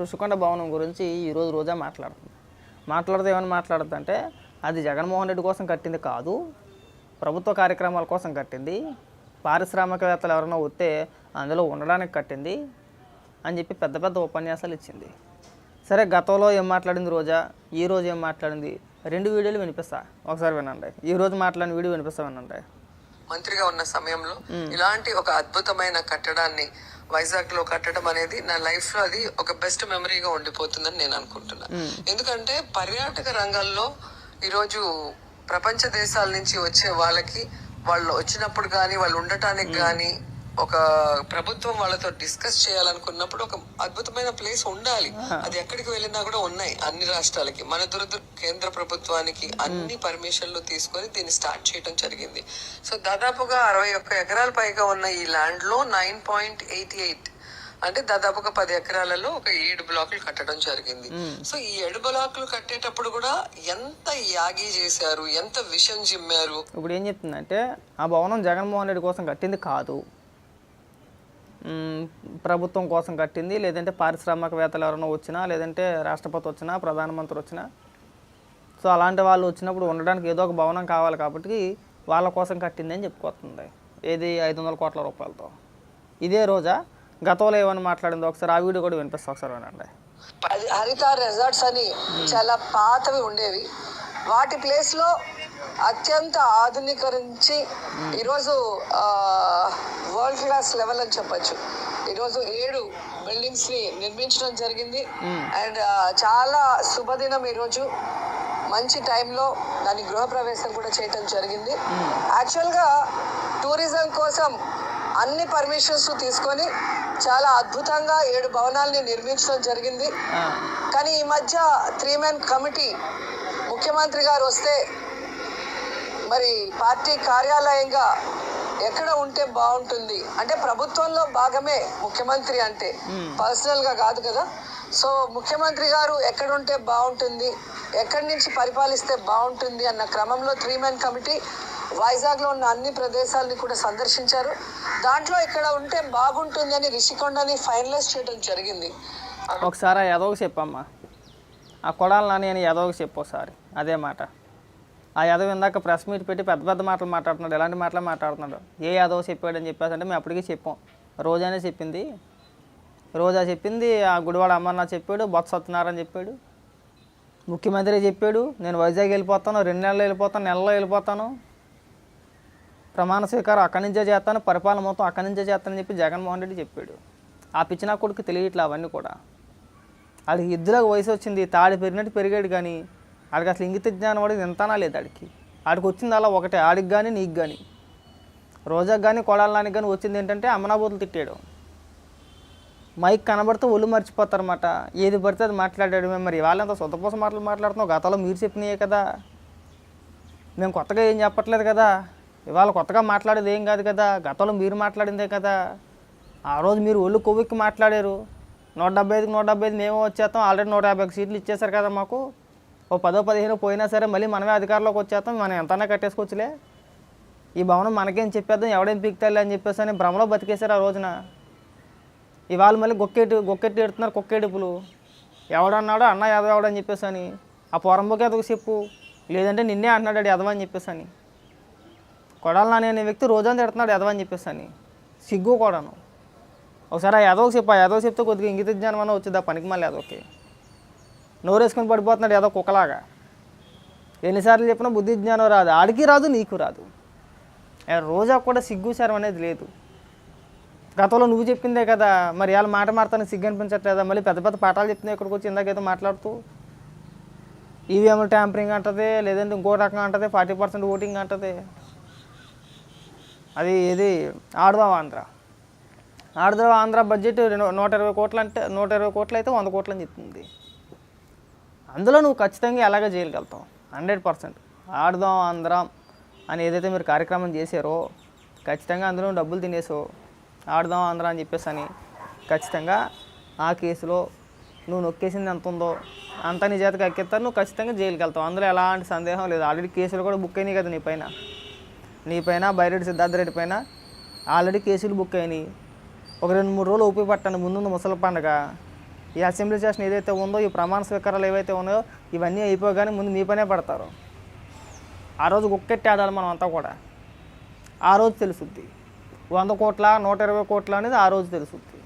ఋషికొండ భవనం గురించి ఈరోజు రోజా మాట్లాడుతుంది. మాట్లాడితే ఏమని మాట్లాడుతుంది అంటే అది జగన్మోహన్ రెడ్డి కోసం కట్టింది కాదు ప్రభుత్వ కార్యక్రమాల కోసం కట్టింది పారిశ్రామికవేత్తలు ఎవరైనా వస్తే అందులో ఉండడానికి కట్టింది అని చెప్పి పెద్ద పెద్ద ఉపన్యాసాలు ఇచ్చింది. సరే గతంలో ఏం మాట్లాడింది రోజా? ఈ రోజు ఏం మాట్లాడింది? రెండు వీడియోలు వినిపిస్తా. ఒకసారి వినండి. ఈ రోజు మాట్లాడిన వీడియో వినిపిస్తా వినండి. మంత్రిగా ఉన్న సమయంలో ఇలాంటి ఒక అద్భుతమైన కట్టడాన్ని వైజాగ్లో కట్టడం అనేది నా లైఫ్లో అది ఒక బెస్ట్ మెమరీగా ఉండిపోతుందని నేను అనుకుంటున్నా. ఎందుకంటే పర్యాటక రంగంలో ఈరోజు ప్రపంచ దేశాల నుంచి వచ్చే వాళ్ళకి వాళ్ళు వచ్చినప్పుడు కానీ వాళ్ళు ఉండటానికి కానీ ఒక ప్రభుత్వం వాళ్ళతో డిస్కస్ చేయాలనుకున్నప్పుడు ఒక అద్భుతమైన ప్లేస్ ఉండాలి. అది ఎక్కడికి వెళ్ళినా కూడా ఉన్నాయి అన్ని రాష్ట్రాలకి. మన దురద కేంద్ర ప్రభుత్వానికి అన్ని పర్మిషన్లు తీసుకొని దీన్ని స్టార్ట్ చేయడం జరిగింది. సో దాదాపుగా అరవై ఒక్క ఎకరాల పైగా ఉన్న ఈ ల్యాండ్లో నైన్ పాయింట్ ఎయిటీ ఎయిట్ అంటే దాదాపుగా పది ఎకరాలలో ఒక ఏడు బ్లాకులు కట్టడం జరిగింది. సో ఈ ఏడు బ్లాకులు కట్టేటప్పుడు కూడా ఎంత యాగి చేశారు ఎంత విషం జిమ్మారు? ఇప్పుడు ఏం చెప్తుందంటే ఆ భవనం జగన్మోహన్ రెడ్డి కోసం కట్టింది కాదు. ప్రభుత్వం కోసం కట్టింది లేదంటే పారిశ్రామికవేత్తలు ఎవరైనా వచ్చినా లేదంటే రాష్ట్రపతి వచ్చినా ప్రధానమంత్రి వచ్చినా. సో అలాంటి వాళ్ళు వచ్చినప్పుడు ఉండడానికి ఏదో ఒక భవనం కావాలి కాబట్టి వాళ్ళ కోసం కట్టింది అని చెప్పుకొస్తుంది. ఏది? ఐదు వందల కోట్ల రూపాయలతో. ఇదే రోజా? గతంలో ఏమని మాట్లాడిందో ఒకసారి ఆ వీడియో కూడా వినిపిస్తా ఒకసారి వినండి. అది హరిత రిసార్ట్స్ అని చాలా పాతవి ఉండేవి. వాటి ప్లేస్లో అత్యంత ఆధునీకరించి ఈరోజు వరల్డ్ క్లాస్ లెవెల్ అని చెప్పొచ్చు. ఈరోజు ఏడు బిల్డింగ్స్ని నిర్మించడం జరిగింది. అండ్ చాలా శుభదినం ఈరోజు. మంచి టైంలో దాని గృహప్రవేశం కూడా చేయటం జరిగింది. యాక్చువల్గా టూరిజం కోసం అన్ని పర్మిషన్స్ తీసుకొని చాలా అద్భుతంగా ఏడు భవనాల్ని నిర్మించడం జరిగింది. కానీ ఈ మధ్య త్రీ మెన్ కమిటీ ముఖ్యమంత్రి గారు వస్తే మరి పార్టీ కార్యాలయంగా ఎక్కడ ఉంటే బాగుంటుంది? అంటే ప్రభుత్వంలో భాగమే ముఖ్యమంత్రి అంటే. పర్సనల్గా కాదు కదా. సో ముఖ్యమంత్రి గారు ఎక్కడ ఉంటే బాగుంటుంది? ఎక్కడి నుంచి పరిపాలిస్తే బాగుంటుంది అన్న క్రమంలో త్రీ మెన్ కమిటీ వైజాగ్లో ఉన్న అన్ని ప్రదేశాలని కూడా సందర్శించారు. దాంట్లో ఇక్కడ ఉంటే బాగుంటుంది అని రిషికొండని ఫైనలైజ్ చేయడం జరిగింది. ఒకసారి ఎదవకు చెప్పమ్మా. ఆ కొడాలి నాని అని ఎదవకు చెప్పు ఒకసారి. అదే మాట. ఆ యాదవ్ ఇందాక ప్రెస్ మీట్ పెట్టి పెద్ద పెద్ద మాటలు మాట్లాడుతున్నాడు. ఎలాంటి మాటలు మాట్లాడుతున్నాడు. ఏ యాదవ్ చెప్పాడని చెప్పేసి అంటే మేము అప్పటికే చెప్పాం. రోజానే చెప్పింది. రోజా చెప్పింది ఆ గుడివాడ అమర్నాథ్ చెప్పాడు బొత్స సత్యనారాయణ చెప్పాడు ముఖ్యమంత్రి చెప్పాడు నేను వైజాగ్ వెళ్ళిపోతాను రెండు నెలలు వెళ్ళిపోతాను నెలలో వెళ్ళిపోతాను ప్రమాణ స్వీకారం అక్కడి నుంచే చేస్తాను పరిపాలన మొత్తం అక్కడి నుంచే చేస్తానని చెప్పి జగన్మోహన్ రెడ్డి చెప్పాడు. ఆ పిచ్చిన కొడుకు తెలియట్లే అవన్నీ కూడా. వాళ్ళకి ఇద్దరు వయసు వచ్చింది తాడి పెరిగినట్టు పెరిగాడు కానీ ఆడికి అసలు ఇంగిత జ్ఞానం వాడికి ఎంతనా లేదు ఆడికి. ఆడికి వచ్చింది అలా ఒకటే ఆడికి కానీ నీకు కానీ రోజాకి కానీ కొడాలనానికి కానీ వచ్చింది ఏంటంటే అమనాబోతులు తిట్టాడు మైక్ కనబడితే ఒళ్ళు మర్చిపోతారన్నమాట. ఏది పడితే అది మాట్లాడాడు మేము మరి ఇవాళ ఎంత సొంతపోసం మాటలు మాట్లాడుతున్నాం గతంలో మీరు చెప్పినాయే కదా. మేము కొత్తగా ఏం చెప్పట్లేదు కదా. ఇవాళ కొత్తగా మాట్లాడేది ఏం కాదు కదా. గతంలో మీరు మాట్లాడిందే కదా. ఆ రోజు మీరు ఒళ్ళు కొవ్వెక్కి మాట్లాడారు. నూట డెబ్బై ఐదుకి నూట డెబ్బై ఐదు మేము వచ్చేస్తాం. ఆల్రెడీ నూట యాభై ఒక సీట్లు ఇచ్చేశారు కదా మాకు. ఓ పదో పదిహేను పోయినా సరే మళ్ళీ మనమే అధికారంలోకి వచ్చేస్తాం మనం ఎంతైనా కట్టేసుకోవచ్చులే. ఈ భవనం మనకేం చెప్పేద్దాం ఎవడేం పీకుతాలే అని చెప్పేసి అని భ్రమలో బతికేశారు ఆ రోజున. ఇవాళ మళ్ళీ గొక్కేటి గొక్కెట్టి ఎడుతున్నారు కుక్కేడుపులు. ఎవడన్నాడో అన్న ఎదవ ఎవడని చెప్పేసి అని. ఆ పొరంబోకి ఎదవ చెప్పు. లేదంటే నిన్నే అంటున్నాడు ఎదవ అని చెప్పేసి అని. కొడాలి నాని అనే వ్యక్తి రోజంతా తిడుతున్నాడు ఎదవ అని చెప్పేసి అని. సిగ్గు కూడాను. ఒకసారి ఆ ఎదవకి చెప్పు ఆ చెప్తే కొద్దిగా ఇంగిత జ్ఞానం అన్న వచ్చింది ఆ పనికి మళ్ళీ ఎదవకి నోరేసుకొని పడిపోతున్నాడు ఏదో కుక్కలాగా. ఎన్నిసార్లు చెప్పినా బుద్ధి జ్ఞానం రాదు. ఆడికి రాదు నీకు రాదు. రోజా కూడా సిగ్గు అనేది లేదు. గతంలో నువ్వు చెప్పిందే కదా మరి వాళ్ళ మాట మాడతాను సిగ్గు అనిపించట్లేదా? మళ్ళీ పెద్ద పెద్ద పాఠాలు చెప్తున్నాయి ఇక్కడికి వచ్చి ఇందాకేదో మాట్లాడుతూ. ఈవీఎంలు ట్యాంపరింగ్ అంటది లేదంటే ఇంకో రకంగా అంటది ఫార్టీ పర్సెంట్ ఓటింగ్ అంటది. అది ఏది? ఆడదాం ఆంధ్ర. ఆడదాం ఆంధ్ర బడ్జెట్ నూట ఇరవై కోట్లు అంటే నూట ఇరవై కోట్లు అయితే వంద కోట్లు అని చెప్తుంది. అందులో నువ్వు ఖచ్చితంగా ఎలాగ చేయగలుగుతావు హండ్రెడ్ పర్సెంట్. ఆడదాం ఆంధ్రం అని ఏదైతే మీరు కార్యక్రమం చేశారో ఖచ్చితంగా అందులో డబ్బులు తినేసో ఆడదాం ఆంధ్ర అని చెప్పేసి అని ఖచ్చితంగా ఆ కేసులో నువ్వు నొక్కేసింది ఎంత ఉందో అంత నీ చేతకి ఎక్కిస్తారు నువ్వు ఖచ్చితంగా జైలుకి వెళ్తావు అందులో ఎలాంటి సందేహం లేదు. ఆల్రెడీ కేసులు కూడా బుక్ అయినాయి కదా నీ పైన. నీ పైన బైరెడ్డి సిద్ధార్థ రెడ్డి పైన ఆల్రెడీ కేసులు బుక్ అయినాయి. ఒక రెండు మూడు రోజులు ఊపి పట్టాను ముందుంది ముసలి పండగ. ఈ అసెంబ్లీ సెషన్ ఏదైతే ఉందో ఈ ప్రమాణ స్వీకారాలు ఏవైతే ఉన్నాయో ఇవన్నీ అయిపోగానే ముందు మీ పనే పడతారు. ఆ రోజు గుక్కెట్టి మనం అంతా కూడా. ఆ రోజు తెలుసుద్ది. వంద కోట్ల నూట ఇరవై కోట్ల అనేది ఆ రోజు తెలుసుద్ది.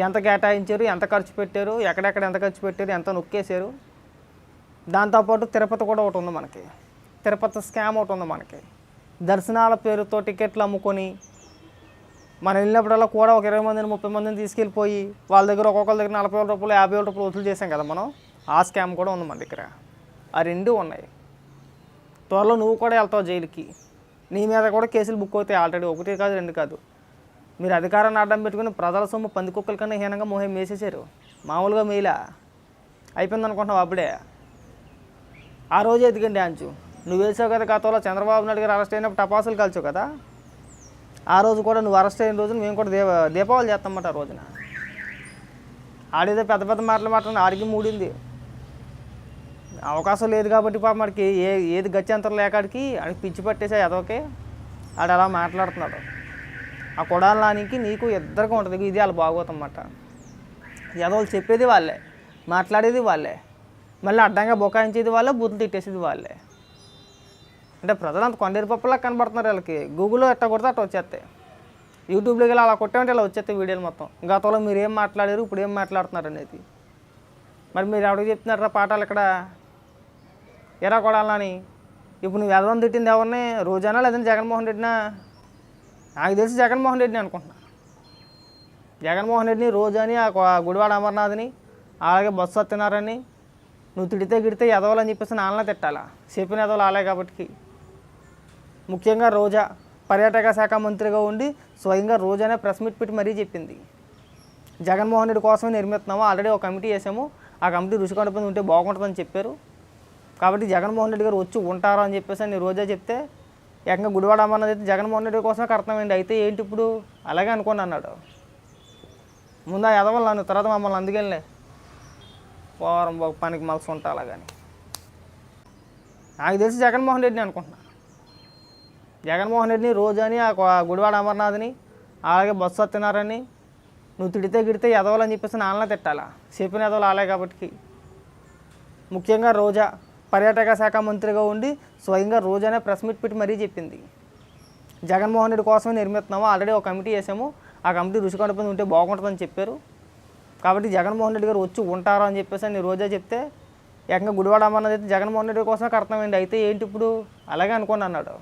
ఎంత కేటాయించారు ఎంత ఖర్చు పెట్టారు ఎక్కడెక్కడ ఎంత ఖర్చు పెట్టారు ఎంత నొక్కేశారు. దాంతోపాటు తిరుపతి కూడా ఒకటి ఉంది మనకి. తిరుపతి స్కామ్ ఒకటి ఉంది మనకి. దర్శనాల పేరుతో టికెట్లు అమ్ముకొని మనం వెళ్ళినప్పుడల్లా కూడా ఒక ఇరవై మందిని ముప్పై మందిని తీసుకెళ్ళిపోయి వాళ్ళ దగ్గర ఒక్కొక్కరి దగ్గర నలభై వేల రూపాయలు యాభై వేల రూపాయలు వసూలు చేసాం కదా మనం. ఆ స్కామ్ కూడా ఉంది మన దగ్గర. ఆ రెండు ఉన్నాయి. త్వరలో నువ్వు కూడా వెళ్తావు జైలుకి. నీ మీద కూడా కేసులు బుక్ అవుతాయి ఆల్రెడీ ఒకటి కాదు రెండు కాదు. మీరు అధికారాన్ని అడ్డం పెట్టుకుని ప్రజల సొమ్ము పందికొక్కల కన్నా హీనంగా మోహం వేసేసారు మామూలుగా మేలా. అయిపోయింది అనుకుంటున్నావు అప్పుడే? ఆ రోజే ఎదిగండి అంచు నువ్వు వేసావు కదా గతంలో చంద్రబాబు నాయుడు గారు అరెస్ట్ అయినప్పుడు టపాసులు కాల్చావు కదా? ఆ రోజు కూడా నువ్వు అరెస్ట్ అయిన రోజున మేము కూడా దీప దీపావళి చేస్తామన్నమాట ఆ రోజున. ఆడేదో పెద్ద పెద్ద మాటలు మాట్లాడి ఆడికి మూడింది. అవకాశం లేదు కాబట్టి పాప మనకి ఏ ఏది గత్యంతరం లేకాడికి ఆడికి పిచ్చి పట్టేసాయి అదొకే ఆడు అలా మాట్లాడుతున్నాడు. ఆ కొడాల నానికి నీకు ఇద్దరికి ఉంటుంది. ఇది వాళ్ళు బాగోతన్నమాట ఎదవాళ్ళు చెప్పేది వాళ్ళే మాట్లాడేది వాళ్ళే. మళ్ళీ అడ్డంగా బొకాయించేది వాళ్ళే బూతులు తిట్టేసేది వాళ్ళే. అంటే ప్రజలు అంత కొండేరు పప్పులా కనబడుతున్నారు వీళ్ళకి. గూగుల్లో ఎట్ట కొడితే అట్ట వచ్చేస్తాయి. యూట్యూబ్లోకి వెళ్ళి అలా కొట్టామంటే ఇలా వచ్చేస్తాయి వీడియోలు మొత్తం. గతంలో మీరు ఏం మాట్లాడారు ఇప్పుడు ఏం మాట్లాడుతున్నారు అనేది. మరి మీరు ఎవరికి చెప్తున్నారా పాఠాలు ఇక్కడ? ఎరా కొడాలని? ఇప్పుడు నువ్వు ఎదవం తిట్టింది ఎవరిని? రోజానా లేదంటే జగన్మోహన్ రెడ్డినా? నాకు తెలిసి జగన్మోహన్ రెడ్డిని అనుకుంటున్నా. జగన్మోహన్ రెడ్డిని రోజాని ఆ గుడివాడ అమర్నాథ్ని అలాగే బస్సు వస్తున్నారని నువ్వు తిడితే గిడితే ఎదవాలని చెప్పేసి నాన్న తిట్టాలా? చెప్పిన ఎదవలు అలాగే కాబట్టి. ముఖ్యంగా రోజా పర్యాటక శాఖ మంత్రిగా ఉండి స్వయంగా రోజానే ప్రెస్ మీట్ పెట్టి మరీ చెప్పింది. జగన్మోహన్ రెడ్డి కోసమే నిర్మిస్తున్నాము ఆల్రెడీ ఒక కమిటీ వేసాము ఆ కమిటీ రుచి కడుపుని ఉంటే బాగుంటుందని చెప్పారు. కాబట్టి జగన్మోహన్ రెడ్డి గారు వచ్చి ఉంటారు అని చెప్పేసి అని రోజా చెప్తే ఏకంగా గుడివాడ అమ్మన్నది అయితే జగన్మోహన్ రెడ్డి కోసమే కడతామండి అయితే ఏంటి ఇప్పుడు? అలాగే అనుకోండి అన్నాడు. ముందు ఆ ఎదవలు నన్ను తర్వాత మమ్మల్ని అందుకెళ్ళే పోరం పనికి మలసి ఉంటా అలాగని. నాకు తెలిసి జగన్మోహన్ రెడ్డిని అనుకుంటున్నా. జగన్మోహన్ రెడ్డిని రోజని ఆ గుడివాడ అమర్నాథ్ని అలాగే బొత్స సత్యనారాయణని నువ్వు తిడితే గిడితే ఎదవాలని చెప్పేసి నాన్న తిట్టాలా? చెప్పిన ఎదవలు ఆలే కాబట్టి ముఖ్యంగా రోజా పర్యాటక శాఖ మంత్రిగా ఉండి స్వయంగా రోజానే ప్రెస్ మీట్ పెట్టి మరీ చెప్పింది. జగన్మోహన్ రెడ్డి కోసమే నిర్మిస్తున్నాము ఆల్రెడీ ఒక కమిటీ వేసాము ఆ కమిటీ రుచి ఉంటే బాగుంటుందని చెప్పారు. కాబట్టి జగన్మోహన్ రెడ్డి గారు వచ్చి ఉంటారు అని చెప్పేసి అని రోజా చెప్తే ఏకంగా గుడివాడ అమర్నాథ్ అయితే జగన్మోహన్ రెడ్డి కోసమే కడతామండి అయితే ఏంటి ఇప్పుడు? అలాగే అనుకోండి అన్నాడు.